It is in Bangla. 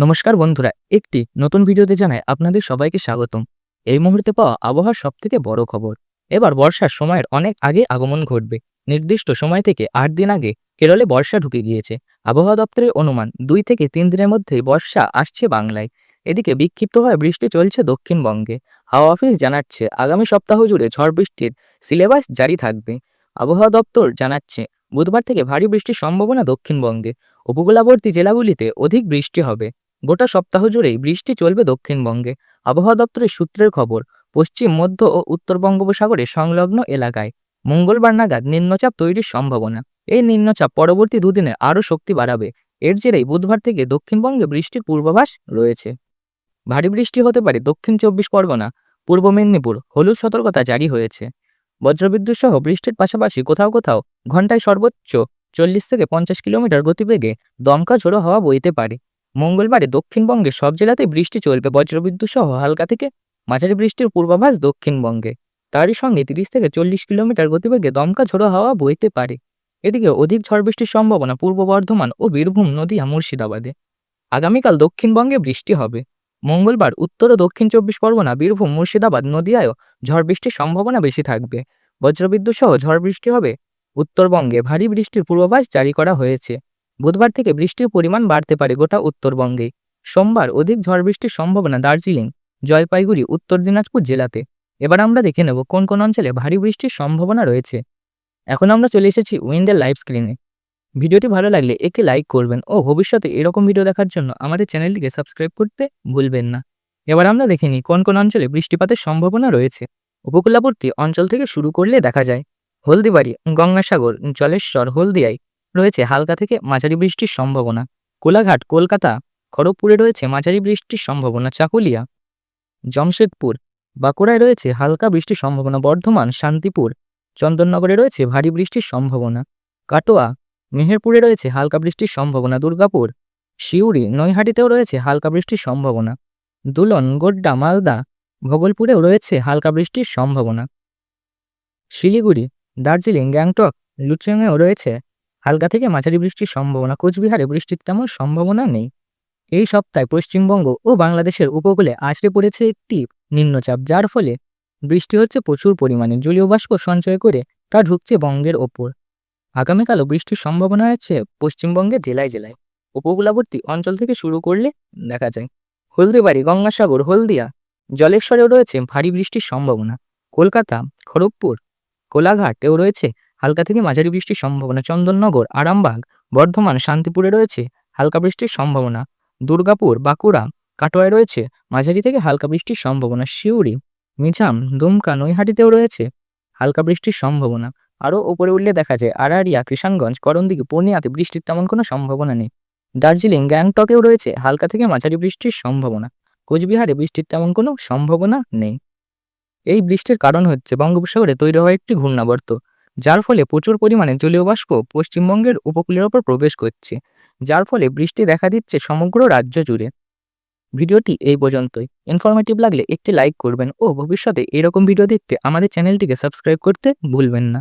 নমস্কার বন্ধুরা, একটি নতুন ভিডিওতে জানায় আপনাদের সবাইকে স্বাগতম। এই মুহূর্তে পাওয়া আবহাওয়ার সব থেকে বড় খবর। এবার বর্ষার সময়ের অনেক আগে আগমন ঘটবে। নির্দিষ্ট সময় থেকে আট দিন আগে কেরলে বর্ষা ঢুকে গিয়েছে। আবহাওয়া দপ্তরের অনুমান, দুই থেকে তিন দিনের মধ্যেই বর্ষা আসছে বাংলায়। এদিকে বিক্ষিপ্তভাবে বৃষ্টি চলছে দক্ষিণবঙ্গে। হাওয়া অফিস জানাচ্ছে, আগামী সপ্তাহ জুড়ে ঝড় বৃষ্টির সিলেবাস জারি থাকবে। আবহাওয়া দপ্তর জানাচ্ছে, বুধবার থেকে ভারী বৃষ্টির সম্ভাবনা দক্ষিণবঙ্গে। উপকূলবর্তী জেলাগুলিতে অধিক বৃষ্টি হবে। গোটা সপ্তাহ জুড়েই বৃষ্টি চলবে দক্ষিণবঙ্গে। আবহাওয়া দপ্তরের সূত্রের খবর, পশ্চিম, মধ্য ও উত্তর বঙ্গোপসাগরে সংলগ্ন এলাকায় মঙ্গলবার নাগাদ নিম্নচাপ তৈরির সম্ভাবনা। এই নিম্নচাপ পরবর্তী দুদিনে আরও শক্তি বাড়াবে। এর জেরেই বুধবার থেকে দক্ষিণবঙ্গে বৃষ্টির পূর্বাভাস রয়েছে। ভারী বৃষ্টি হতে পারে দক্ষিণ চব্বিশ পরগনা, পূর্ব মেদিনীপুর। হলুদ সতর্কতা জারি হয়েছে। বজ্রবিদ্যুৎ সহ বৃষ্টির পাশাপাশি কোথাও কোথাও ঘন্টায় সর্বোচ্চ চল্লিশ থেকে পঞ্চাশ কিলোমিটার গতিবেগে দমকা ঝোড়ো হাওয়া বইতে পারে। মঙ্গলবারে দক্ষিণবঙ্গের সব জেলাতেই বৃষ্টি চলবে। বজ্রবিদ্যুৎ সহ হালকা থেকে মাঝারি বৃষ্টির পূর্বাভাস দক্ষিণবঙ্গে। তারই সঙ্গে তিরিশ থেকে চল্লিশ কিলোমিটার গতিবেগে দমকা ঝোড়ো হাওয়া বইতে পারে। এদিকে অধিক ঝড় বৃষ্টির সম্ভাবনা পূর্ব বর্ধমান ও বীরভূম, নদীয়া, মুর্শিদাবাদে। আগামীকাল দক্ষিণবঙ্গে বৃষ্টি হবে। মঙ্গলবার উত্তর ও দক্ষিণ চব্বিশ পরগনা, বীরভূম, মুর্শিদাবাদ, নদীয়ায়ও ঝড় বৃষ্টির সম্ভাবনা বেশি থাকবে। বজ্রবিদ্যুৎ সহ ঝড় বৃষ্টি হবে। উত্তরবঙ্গে ভারী বৃষ্টির পূর্বাভাস জারি করা হয়েছে। বুধবার থেকে বৃষ্টির পরিমাণ বাড়তে পারে গোটা উত্তরবঙ্গে। সোমবার অধিক ঝড় বৃষ্টির সম্ভাবনা দার্জিলিং, জলপাইগুড়ি, উত্তর দিনাজপুর জেলাতে। এবার আমরা দেখে নেব কোন কোন অঞ্চলে ভারী বৃষ্টির সম্ভাবনা রয়েছে। এখন আমরা চলে এসেছি উইন্ডের লাইভ স্ক্রিনে। ভিডিওটি ভালো লাগলে একটি লাইক করবেন ও ভবিষ্যতে এরকম ভিডিও দেখার জন্য আমাদের চ্যানেলটিকে সাবস্ক্রাইব করতে ভুলবেন না। এবার আমরা দেখে নিই কোন কোন অঞ্চলে বৃষ্টিপাতের সম্ভাবনা রয়েছে। উপকূলবর্তী অঞ্চল থেকে শুরু করলে দেখা যায়। হলদিবাড়ি, গঙ্গাসাগর, জলেশ্বর, হলদিয়ায় রয়েছে হালকা থেকে মাঝারি বৃষ্টির সম্ভাবনা। কোলাঘাট, কলকাতা, খড়গপুরে রয়েছে মাঝারি বৃষ্টির সম্ভাবনা। চাকুলিয়া, জমশেদপুর, বাঁকুড়ায় রয়েছে হালকা বৃষ্টির সম্ভাবনা। বর্ধমান, শান্তিপুর, চন্দননগরে রয়েছে ভারী বৃষ্টির সম্ভাবনা। কাটোয়া, মেহেরপুরে রয়েছে হালকা বৃষ্টির সম্ভাবনা। দুর্গাপুর শিউরি নৈহাটিতেও রয়েছে হালকা বৃষ্টির সম্ভাবনা। দুলন, গোড্ডা, মালদা, ভগলপুরেও রয়েছে হালকা বৃষ্টির সম্ভাবনা। শিলিগুড়ি, দার্জিলিং, গ্যাংটক লুচেংয়েও রয়েছে হালকা থেকে মাঝারি বৃষ্টির সম্ভাবনা। কোচবিহারে বৃষ্টির তেমন সম্ভাবনা নেই। এই সপ্তাহে পশ্চিমবঙ্গ ও বাংলাদেশের উপকূলে আছড়ে পড়েছে একটি নিম্নচাপ, যার ফলে বৃষ্টি হচ্ছে প্রচুর পরিমাণে। জলীয় বাষ্প সঞ্চয় করে তা ঢুকছে বঙ্গের ওপর। আগামীকালও বৃষ্টির সম্ভাবনা আছে পশ্চিমবঙ্গের জেলায় জেলায়। উপকূলবর্তী অঞ্চল থেকে শুরু করলে দেখা যায়। হলদিবাড়ি, গঙ্গাসাগর, হলদিয়া, জলেশ্বরেও রয়েছে ভারী বৃষ্টির সম্ভাবনা। কলকাতা, খড়গপুর, কোলাঘাটেও রয়েছে হালকা থেকে মাঝারি বৃষ্টির সম্ভাবনা। চন্দননগর, আরামবাগ, বর্ধমান, শান্তিপুরে রয়েছে হালকা বৃষ্টির সম্ভাবনা। দুর্গাপুর, বাঁকুড়া, কাটোয়ায় রয়েছে মাঝারি থেকে হালকা বৃষ্টির সম্ভাবনা। শিউরি মিঝাম, দুমকা, নৈহাটিতেও রয়েছে হালকা বৃষ্টির সম্ভাবনা। আরও ওপরে উঠলে দেখা যায় আরারিয়া কৃষাণগঞ্জ, করণদিঘি, পূর্ণিয়াতে বৃষ্টির তেমন কোনো সম্ভাবনা নেই। দার্জিলিং, গ্যাংটকেও রয়েছে হালকা থেকে মাঝারি বৃষ্টির সম্ভাবনা। কোচবিহারে বৃষ্টির তেমন কোনো সম্ভাবনা নেই। এই বৃষ্টির কারণ হচ্ছে বঙ্গোপসাগরে তৈরি হওয়া একটি ঘূর্ণাবর্ত। যার ফলে প্রচুর পরিমাণে জলীয় বাষ্প পশ্চিমবঙ্গের উপকূলের ওপর প্রবেশ করছে, যার ফলে বৃষ্টি দেখা দিচ্ছে সমগ্র রাজ্য জুড়ে। ভিডিওটি এই পর্যন্তই। ইনফরমেটিভ লাগলে একটি লাইক করবেন ও ভবিষ্যতে এরকম ভিডিও দেখতে আমাদের চ্যানেলটিকে সাবস্ক্রাইব করতে ভুলবেন না।